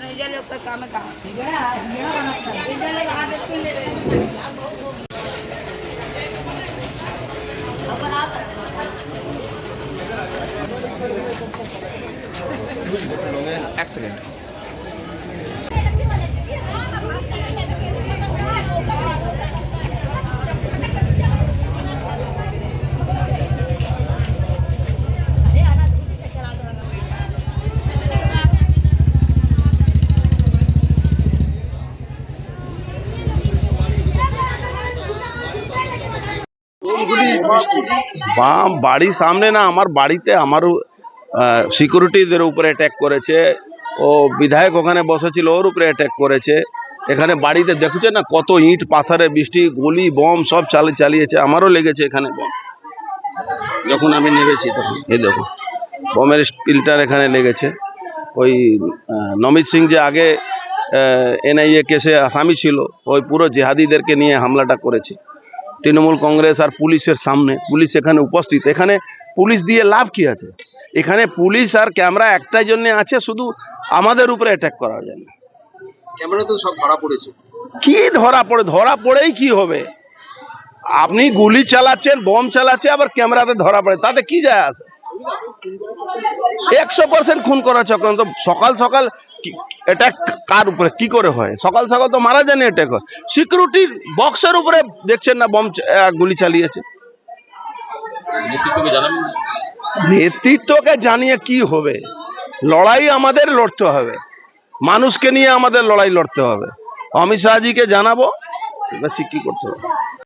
भेजा लोग का काम है कहाँ? एक सेकेंड। বাম বাড়ির সামনে না, আমার বাড়িতে আমার সিকিউরিটিদের উপরে অ্যাটাক করেছে। ও বিধায়ক ওখানে বসেছিল, ওর উপরে অ্যাটাক করেছে। এখানে বাড়িতে দেখছে না, কত ইট, পাথরে বৃষ্টি, গুলি বম সব চালিয়ে চালিয়েছে। আমারও লেগেছে এখানে বম যখন আমি নেমেছি তখন। এই দেখো বমের স্পিলটার এখানে লেগেছে। ওই নমিত সিং যে আগে এনআইএ কেসে আসামি ছিল, ওই পুরো জেহাদিদেরকে নিয়ে হামলাটা করেছে। তৃণমূল কংগ্রেস আর পুলিশের সামনে পুলিশ এখানে উপস্থিত। এখানে পুলিশ দিয়ে লাভ কি আছে? এখানে পুলিশ আর ক্যামেরা একটাই জন্য আছে শুধু আমাদের উপরে অ্যাটাক করার জন্য ক্যামেরা তো সব ধরা পড়েছে। কি ধরা পড়ে? ধরা পড়েই কি হবে? আপনি গুলি চালাচ্ছেন বম চালাচ্ছে আবার ক্যামেরাতে ধরা পড়ে। তাতে কি যায় আসে একশো পার্সেন্ট খুন করা চক্রান্ত সকাল সকাল কি- এটা কার উপরে? কি করে হয়? সকাল সকাল তো মারা যায়নি অ্যাটাক হয় সিকিউরিটির বক্সের উপরে দেখছেন না বম গুলি চালিয়েছে। নেতৃত্বকে জানিয়ে কি হবে? লড়াই আমাদের লড়তে হবে। মানুষকে নিয়ে আমাদের লড়াই লড়তে হবে। অমিত শাহজিকে জানাব এবার কি করতে হবে?